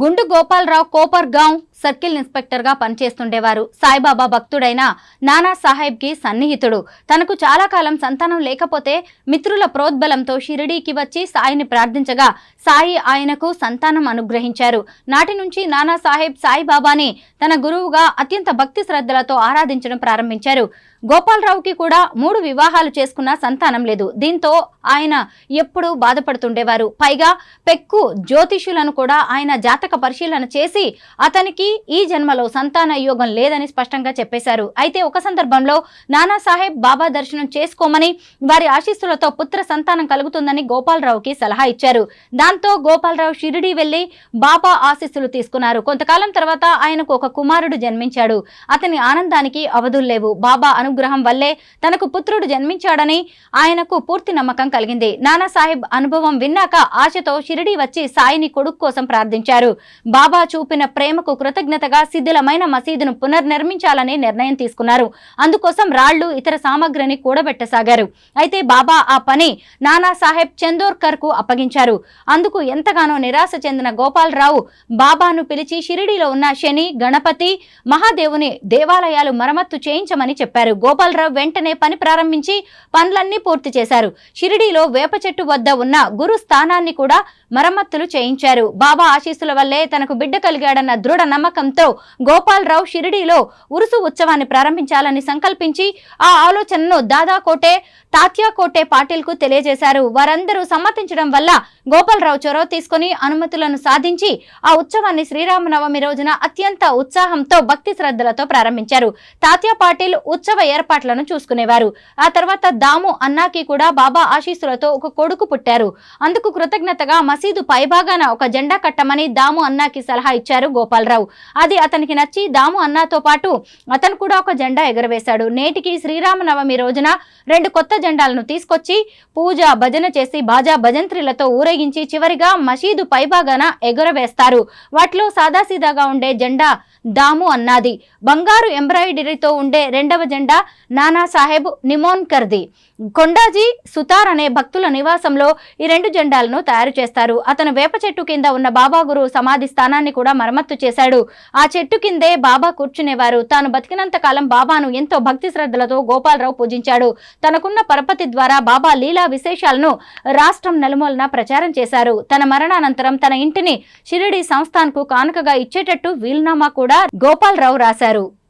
గుండు గోపాలరావు కోపర్గాం సర్కిల్ ఇన్స్పెక్టర్గా పనిచేస్తుండేవారు. సాయిబాబా భక్తుడైన నానా సాహెబ్కి సన్నిహితుడు. తనకు చాలా కాలం సంతానం లేకపోతే మిత్రుల ప్రోద్బలంతో షిరిడీకి వచ్చి సాయిని ప్రార్థించగా సాయి ఆయనకు సంతానం అనుగ్రహించారు. నాటి నుంచి నానా సాహెబ్ సాయిబాబాని తన గురువుగా అత్యంత భక్తి శ్రద్ధలతో ఆరాధించడం ప్రారంభించారు. గోపాలరావుకి కూడా మూడు వివాహాలు చేసుకున్న సంతానం లేదు. దీంతో ఆయన ఎప్పుడూ బాధపడుతుండేవారు. పైగా పెక్కు జ్యోతిష్యులను కూడా ఆయన జాతక పరిశీలన చేసి అతనికి ఈ జన్మలో సంతాన యోగం లేదని స్పష్టంగా చెప్పేశారు. అయితే ఒక సందర్భంలో నానా సాహెబ్ బాబా దర్శనం చేసుకోమని వారి ఆశీస్సులతో పుత్ర సంతానం కలుగుతుందని గోపాలరావుకి సలహా ఇచ్చారు. దాంతో గోపాలరావు షిరిడి వెళ్ళి బాబా ఆశీస్సులు తీసుకున్నారు. కొంతకాలం తర్వాత ఆయనకు ఒక కుమారుడు జన్మించాడు. అతని ఆనందానికి అవధుల్లేవు బాబా అను అనుగ్రహం వల్లే తనకు పుత్రుడు జన్మించాడని ఆయనకు పూర్తి నమ్మకం కలిగింది. నానాసాహెబ్ అనుభవం విన్నాక ఆశతో షిరిడి వచ్చి సాయిని కొడుకు కోసం ప్రార్థించారు. బాబా చూపిన ప్రేమకు కృతజ్ఞతగా శిథిలమైన మసీదును పునర్నిర్మించాలని నిర్ణయం తీసుకున్నారు. అందుకోసం రాళ్ళు ఇతర సామగ్రిని కూడబెట్టసాగారు. అయితే బాబా ఆ పని నానా సాహెబ్ చందోర్కర్కు అప్పగించారు. అందుకు ఎంతగానో నిరాశ చెందిన గోపాలరావు బాబాను పిలిచి షిరిడీలో ఉన్న శని గణపతి మహాదేవుని దేవాలయాలు మరమ్మత్తు చేయించమని చెప్పారు. గోపాలరావు వెంటనే పని ప్రారంభించి పనులన్నీ పూర్తి చేశారు. షిరిడీలో వేప చెట్టు వద్ద ఉన్న గురు స్థానాన్ని కూడా మరమ్మతులు చేయించారు. బాబా ఆశీస్సుల వల్లే తనకు బిడ్డ కలిగాడన్న దృఢ నమ్మకంతో గోపాలరావు షిరిడీలో ఉరుసు ఉత్సవాన్ని ప్రారంభించాలని సంకల్పించి ఆ ఆలోచనను దాదా కోటే తాత్యా కోటే పాటిల్కు తెలియజేశారు. వారందరూ సమ్మతించడం వల్ల గోపాలరావు చొరవ తీసుకుని అనుమతులను సాధించి ఆ ఉత్సవాన్ని శ్రీరామనవమి రోజున అత్యంత ఉత్సాహంతో భక్తి శ్రద్ధలతో ప్రారంభించారు. తాత్యా పాటిల్ ఉత్సవ ఏర్పాట్లను చూసుకునేవారు. ఆ తర్వాత దాము అన్నాకి కూడా బాబా ఆశీస్సులతో ఒక కొడుకు పుట్టారు. అందుకు కృతజ్ఞతగా మసీదు పైభాగాన ఒక జెండా కట్టమని దాము అన్నాకి సలహా ఇచ్చారు గోపాలరావు. అది అతనికి నచ్చి దాము అన్నాతో పాటు అతను కూడా ఒక జెండా ఎగరవేశాడు. నేటికి శ్రీరామనవమి రోజున రెండు కొత్త జెండాలను తీసుకొచ్చి పూజ భజన చేసి బాజా భజంత్రిలతో ఊరేగించి చివరిగా మసీదు పైభాగాన ఎగురవేస్తారు. వాటిలో సాదాసీదాగా ఉండే జెండా దాము అన్నాది. బంగారు ఎంబ్రాయిడరీతో ఉండే రెండవ జెండా నానా సాహెబ్ నిమోన్కర్ది. కొండాజీ సుతార్ అనే భక్తుల నివాసంలో ఈ రెండు జెండాలను తయారు చేస్తారు. అతను వేప చెట్టు కింద ఉన్న బాబా గురు సమాధి స్థానాన్ని కూడా మరమ్మత్తు చేశాడు. ఆ చెట్టు కిందే బాబా కూర్చునేవారు. తాను బతికినంత కాలం బాబాను ఎంతో భక్తి శ్రద్ధలతో గోపాలరావు పూజించాడు. తనకున్న పరపతి ద్వారా బాబా లీలా విశేషాలను రాష్ట్రం నలుమూలన ప్రచారం చేశారు. తన మరణానంతరం తన ఇంటిని షిరిడి సంస్థాన్కు కానుకగా ఇచ్చేటట్టు వీల్నామా కూడా కూడా గోపాలరావు రాశారు.